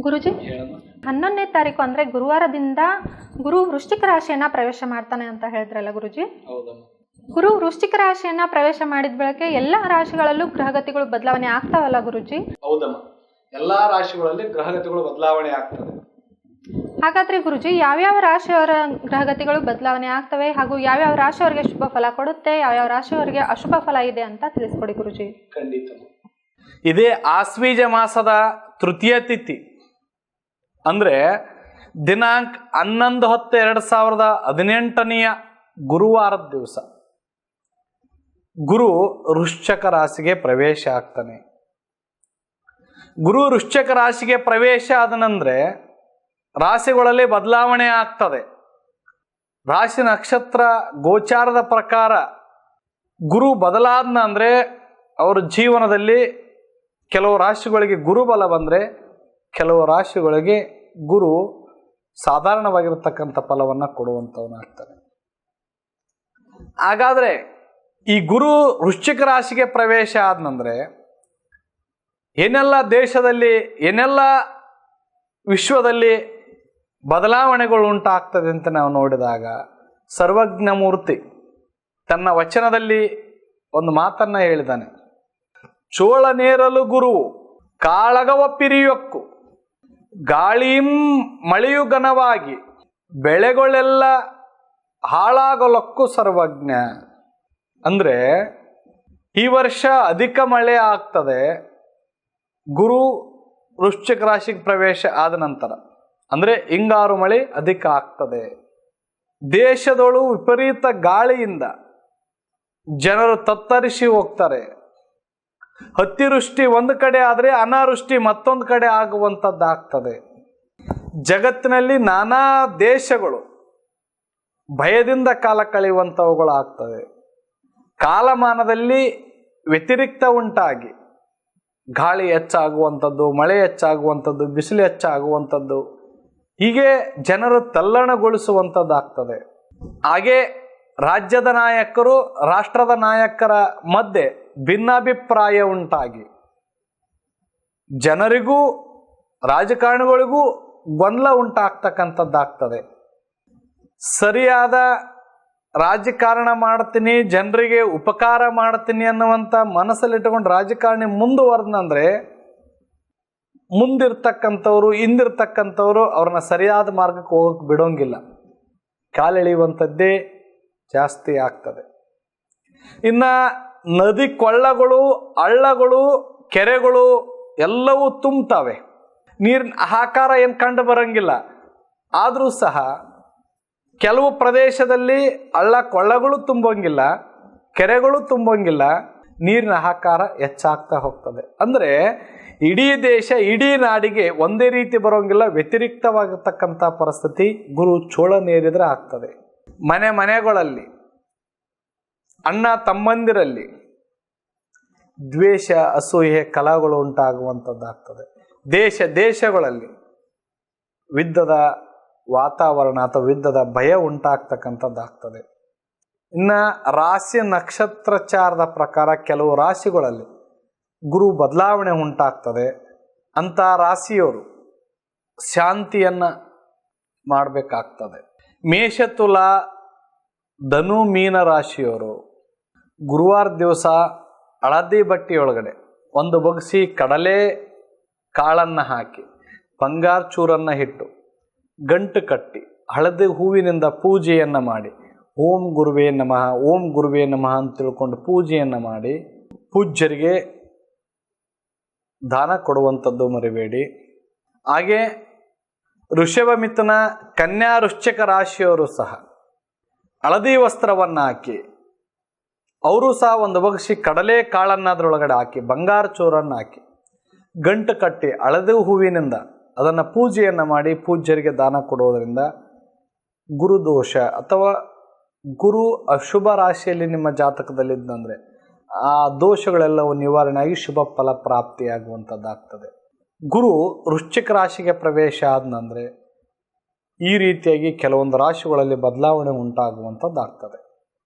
ಗುರುಜಿ? ಹನ್ನೊಂದನೇ ತಾರೀಕು ಅಂದ್ರೆ ಗುರುವಾರದಿಂದ ಗುರು ವೃಶ್ಚಿಕ ರಾಶಿಯನ್ನ ಪ್ರವೇಶ ಮಾಡ್ತಾನೆ ಅಂತ ಹೇಳಿದ್ರಲ್ಲ ಗುರುಜಿ? ಗುರು ವೃಶ್ಚಿಕ ರಾಶಿಯನ್ನ ಪ್ರವೇಶ ಮಾಡಿದ ಬೆಳಗ್ಗೆ ಎಲ್ಲಾ ರಾಶಿಗಳಲ್ಲೂ ಗ್ರಹಗತಿಗಳು ಬದಲಾವಣೆ ಆಗ್ತಾವಲ್ಲ ಗುರುಜಿ? ಹೌದಮ್ಮ ಎಲ್ಲಾ ರಾಶಿಗಳಲ್ಲಿ ಗ್ರಹಗತಿಗಳು ಬದಲಾವಣೆ ಆಗ್ತದೆ. ಹಾಗಾದ್ರೆ ಗುರುಜಿ ಯಾವ್ಯಾವ ರಾಶಿಯವರ ಗ್ರಹಗತಿಗಳು ಬದಲಾವಣೆ ಆಗ್ತವೆ ಹಾಗೂ ಯಾವ್ಯಾವ ರಾಶಿಯವರಿಗೆ ಶುಭ ಫಲ ಕೊಡುತ್ತೆ ಯಾವ್ಯಾವ ರಾಶಿಯವರಿಗೆ ಅಶುಭ ಫಲ ಇದೆ ಅಂತ ತಿಳಿಸ್ಕೊಡಿ ಗುರುಜಿ. ಖಂಡಿತ ಇದೇ ಆಸ್ವೀಜ ಮಾಸದ ತೃತೀಯ ತಿಥಿ. ಅಂದ್ರೆ ದಿನಾಂಕ ಹನ್ನೊಂದು ಹತ್ತು ಎರಡು ಸಾವಿರದ ಹದಿನೆಂಟನೆಯ ಗುರುವಾರದ ದಿವಸ. ಗುರು ವೃಶ್ಚಕ ರಾಶಿಗೆ ಪ್ರವೇಶ ಆಗ್ತಾನೆ. ಗುರು ವೃಶ್ಚಕ ರಾಶಿಗೆ ಪ್ರವೇಶ ಆದನಂದ್ರೆ ರಾಶಿಗಳಲ್ಲಿ ಬದಲಾವಣೆ ಆಗ್ತದೆ. ರಾಶಿ ನಕ್ಷತ್ರ ಗೋಚಾರದ ಪ್ರಕಾರ ಗುರು ಬದಲಾದ್ನ ಅಂದರೆ ಅವ್ರ ಜೀವನದಲ್ಲಿ ಕೆಲವು ರಾಶಿಗಳಿಗೆ ಗುರುಬಲ ಬಂದರೆ ಕೆಲವು ರಾಶಿಗಳಿಗೆ ಗುರು ಸಾಧಾರಣವಾಗಿರತಕ್ಕಂಥ ಫಲವನ್ನು ಕೊಡುವಂಥವನಾಗ್ತಾನೆ. ಹಾಗಾದರೆ ಈ ಗುರು ವೃಶ್ಚಿಕ ರಾಶಿಗೆ ಪ್ರವೇಶ ಆದನಂದರೆ ಏನೆಲ್ಲ ದೇಶದಲ್ಲಿ, ಏನೆಲ್ಲ ವಿಶ್ವದಲ್ಲಿ ಬದಲಾವಣೆಗಳು ಉಂಟಾಗ್ತದೆ ಅಂತ ನಾವು ನೋಡಿದಾಗ ಸರ್ವಜ್ಞ ಮೂರ್ತಿ ತನ್ನ ವಚನದಲ್ಲಿ ಒಂದು ಮಾತನ್ನ ಹೇಳಿದಾನೆ. ಚೋಳನೇರಲು ಗುರು, ಕಾಳಗವ ಪಿರಿಯೊಕ್ಕು. ಗಾಳಿಂ ಮಳೆಯುಗನವಾಗಿ ಬೆಳೆಗಳೆಲ್ಲ ಹಾಳಾಗಲಕ್ಕೂ ಸರ್ವಜ್ಞ. ಅಂದರೆ ಈ ವರ್ಷ ಅಧಿಕ ಮಳೆ ಆಗ್ತದೆ, ಗುರು ವೃಶ್ಚಿಕ ರಾಶಿಗೆ ಪ್ರವೇಶ ಆದ ನಂತರ. ಅಂದರೆ ಹಿಂಗಾರು ಮಳೆ ಅಧಿಕ ಆಗ್ತದೆ. ದೇಶದೊಳು ವಿಪರೀತ ಗಾಳಿಯಿಂದ ಜನರು ತತ್ತರಿಸಿ ಹೋಗ್ತಾರೆ. ಅತಿವೃಷ್ಟಿ ಒಂದು ಕಡೆ ಆದರೆ ಅನಾವೃಷ್ಟಿ ಮತ್ತೊಂದು ಕಡೆ ಆಗುವಂಥದ್ದಾಗ್ತದೆ. ಜಗತ್ತಿನಲ್ಲಿ ನಾನಾ ದೇಶಗಳು ಭಯದಿಂದ ಕಾಲ ಕಳೆಯುವಂಥವುಗಳು ಆಗ್ತದೆ ಕಾಲಮಾನದಲ್ಲಿ ವ್ಯತಿರಿಕ್ತ ಉಂಟಾಗಿ ಗಾಳಿ ಹೆಚ್ಚಾಗುವಂಥದ್ದು, ಮಳೆ ಹೆಚ್ಚಾಗುವಂಥದ್ದು, ಬಿಸಿಲು ಹೆಚ್ಚಾಗುವಂಥದ್ದು ಹೀಗೆ ಜನರು ತಲ್ಲಣಗೊಳಿಸುವಂಥದ್ದಾಗ್ತದೆ. ಹಾಗೆ ರಾಜ್ಯದ ನಾಯಕರು ರಾಷ್ಟ್ರದ ನಾಯಕರ ಮಧ್ಯೆ ಭಿನ್ನಾಭಿಪ್ರಾಯ ಉಂಟಾಗಿ. ಜನರಿಗೂ, ರಾಜಕಾರಣಿಗಳಿಗೂ ಗೊಂದಲ ಉಂಟಾಗ್ತಕ್ಕಂಥದ್ದಾಗ್ತದೆ. ಸರಿಯಾದ ರಾಜಕಾರಣ ಮಾಡ್ತೀನಿ, ಜನರಿಗೆ ಉಪಕಾರ ಮಾಡ್ತೀನಿ ಅನ್ನುವಂಥ ಮನಸ್ಸಲ್ಲಿಟ್ಟುಕೊಂಡು ರಾಜಕಾರಣಿ ಮುಂದುವರೆದಂದ್ರೆ ಮುಂದಿರ್ತಕ್ಕಂಥವ್ರು, ಹಿಂದಿರ್ತಕ್ಕಂಥವ್ರು ಅವ್ರನ್ನ ಸರಿಯಾದ ಮಾರ್ಗಕ್ಕೆ ಹೋಗಕ್ಕೆ ಬಿಡೋಂಗಿಲ್ಲ. ಕಾಲೆಳೆಯುವಂಥದ್ದೇ ಜಾಸ್ತಿ ಆಗ್ತದೆ. ಇನ್ನ ನದಿ ಕೊಳ್ಳಗಳು, ಹಳ್ಳಗಳು, ಕೆರೆಗಳು ಎಲ್ಲವೂ ತುಂಬ್ತವೆ. ನೀರಿನ ಆಕಾರ ಏನು ಕಂಡು ಬರಂಗಿಲ್ಲ. ಆದರೂ ಸಹ ಕೆಲವು ಪ್ರದೇಶದಲ್ಲಿ ಹಳ್ಳ ಕೊಳ್ಳಗಳು ತುಂಬಂಗಿಲ್ಲ, ಕೆರೆಗಳು ತುಂಬಂಗಿಲ್ಲ, ನೀರಿನ ಆಕಾರ ಹೆಚ್ಚಾಗ್ತಾ ಹೋಗ್ತದೆ. ಅಂದರೆ ಇಡೀ ದೇಶ, ಇಡೀ ನಾಡಿಗೆ ಒಂದೇ ರೀತಿ ಬರೋಂಗಿಲ್ಲ, ವ್ಯತಿರಿಕ್ತವಾಗಿರ್ತಕ್ಕಂಥ ಪರಿಸ್ಥಿತಿ ಗುರು ಚೋಳನೇರಿದ್ರೆ ಆಗ್ತದೆ. ಮನೆ ಮನೆಗಳಲ್ಲಿ ಅಣ್ಣ ತಮ್ಮಂದಿರಲ್ಲಿ ದ್ವೇಷ, ಅಸೂಯೆ ಕಲಾಗಳು ಉಂಟಾಗುವಂಥದ್ದಾಗ್ತದೆ ದೇಶ, ದೇಶಗಳಲ್ಲಿ ಯುದ್ಧದ ವಾತಾವರಣ ಅಥವಾ ಯುದ್ಧದ ಭಯ ಉಂಟಾಗ್ತಕ್ಕಂಥದ್ದಾಗ್ತದೆ. ಇನ್ನು ರಾಶಿ ನಕ್ಷತ್ರಚಾರದ ಪ್ರಕಾರ ಕೆಲವು ರಾಶಿಗಳಲ್ಲಿ ಗುರು ಬದಲಾವಣೆ ಉಂಟಾಗ್ತದೆ. ಅಂಥ ರಾಶಿಯವರು ಶಾಂತಿಯನ್ನು ಮಾಡಬೇಕಾಗ್ತದೆ. ಮೇಷತುಲ, ಧನು, ಮೀನ ರಾಶಿಯವರು ಗುರುವಾರ ದಿವಸ ಹಳದಿ ಬಟ್ಟೆಯೊಳಗಡೆ ಒಂದು ಬಗ್ಸಿ ಕಡಲೆ ಕಾಳನ್ನು ಹಾಕಿ, ಬಂಗಾರ ಚೂರನ್ನು ಹಿಟ್ಟು, ಗಂಟು ಕಟ್ಟಿ, ಹಳದಿ ಹೂವಿನಿಂದ ಪೂಜೆಯನ್ನು ಮಾಡಿ, ಓಂ ಗುರುವೇ ನಮಃ, ಓಂ ಗುರುವೇ ನಮಃ ಅಂತ ತಿಳ್ಕೊಂಡು ಪೂಜೆಯನ್ನು ಮಾಡಿ, ಪೂಜ್ಯರಿಗೆ ದಾನ ಕೊಡುವಂಥದ್ದು ಮರಿಬೇಡಿ. ಹಾಗೆ ಋಷಭಮಿತನ ಕನ್ಯಾ ವೃಶ್ಚಿಕ ರಾಶಿಯವರು ಸಹ ಹಳದಿ ವಸ್ತ್ರವನ್ನು ಹಾಕಿ ಅವರು ಸಹ ಒಂದು ಬಗ್ಸಿ ಕಡಲೆ ಕಾಳನ್ನು ಅದರೊಳಗಡೆ ಹಾಕಿ, ಬಂಗಾರ ಚೋರನ್ನು ಹಾಕಿ, ಗಂಟು ಕಟ್ಟಿ ಹಳದಿ ಹೂವಿನಿಂದ ಅದನ್ನು ಪೂಜೆಯನ್ನು ಮಾಡಿ ಪೂಜ್ಯರಿಗೆ ದಾನ ಕೊಡುವುದರಿಂದ ಗುರುದೋಷ ಅಥವಾ ಗುರು ಅಶುಭ ರಾಶಿಯಲ್ಲಿ ನಿಮ್ಮ ಜಾತಕದಲ್ಲಿದ್ದಂದರೆ ಆ ದೋಷಗಳೆಲ್ಲವೂ ನಿವಾರಣೆಯಾಗಿ ಶುಭ ಫಲ ಪ್ರಾಪ್ತಿಯಾಗುವಂಥದ್ದಾಗ್ತದೆ. ಗುರು ವೃಶ್ಚಿಕ ರಾಶಿಗೆ ಪ್ರವೇಶ ಆದನಂದರೆ ಈ ರೀತಿಯಾಗಿ ಕೆಲವೊಂದು ರಾಶಿಗಳಲ್ಲಿ ಬದಲಾವಣೆ ಉಂಟಾಗುವಂಥದ್ದಾಗ್ತದೆ.